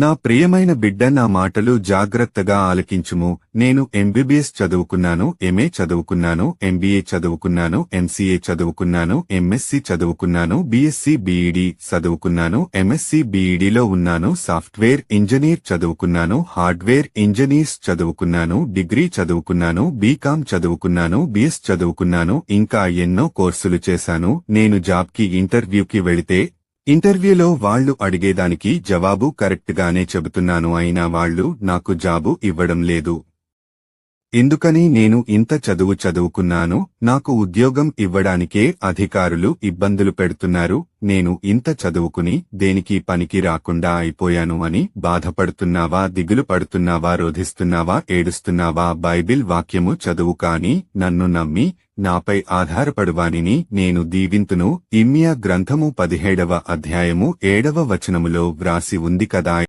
నా ప్రియమైన బిడ్డ నా మాటలు జాగ్రత్తగా ఆలకించుము. నేను ఎంబీబీఎస్ చదువుకున్నాను ఎంఏ చదువుకున్నాను ఎంబీఏ చదువుకున్నాను ఎంసీఏ చదువుకున్నాను ఎంఎస్సీ చదువుకున్నాను బీఎస్సీ బీఈడీ చదువుకున్నాను ఎంఎస్సీ బీఈడీలో ఉన్నాను సాఫ్ట్వేర్ ఇంజనీర్ చదువుకున్నాను హార్డ్వేర్ ఇంజనీర్స్ చదువుకున్నాను డిగ్రీ చదువుకున్నాను బీకాం చదువుకున్నాను బీఎస్ చదువుకున్నాను ఇంకా ఎన్నో కోర్సులు చేశాను. నేను జాబ్కి ఇంటర్వ్యూకి వెళితే ఇంటర్వ్యూలో వాళ్ళు అడిగేదానికి జవాబు కరెక్ట్గానే చెబుతున్నాను అయినా వాళ్ళు నాకు జాబు ఇవ్వడం లేదు. ఎందుకని నేను ఇంత చదువు చదువుకున్నాను? నాకు ఉద్యోగం ఇవ్వడానికే అధికారులు ఇబ్బందులు పెడుతున్నారు. నేను ఇంత చదువుకుని దేనికి పనికి రాకుండా అయిపోయాను అని బాధపడుతున్నావా? దిగులు పడుతున్నావా? రోధిస్తున్నావా? ఏడుస్తున్నావా? బైబిల్ వాక్యము చదువు కాని నన్ను నమ్మి నాపై ఆధారపడువానిని నేను దీవింతును. ఇమ్మియా గ్రంథము పదిహేడవ అధ్యాయము ఏడవ వచనములో వ్రాసి ఉంది కదా?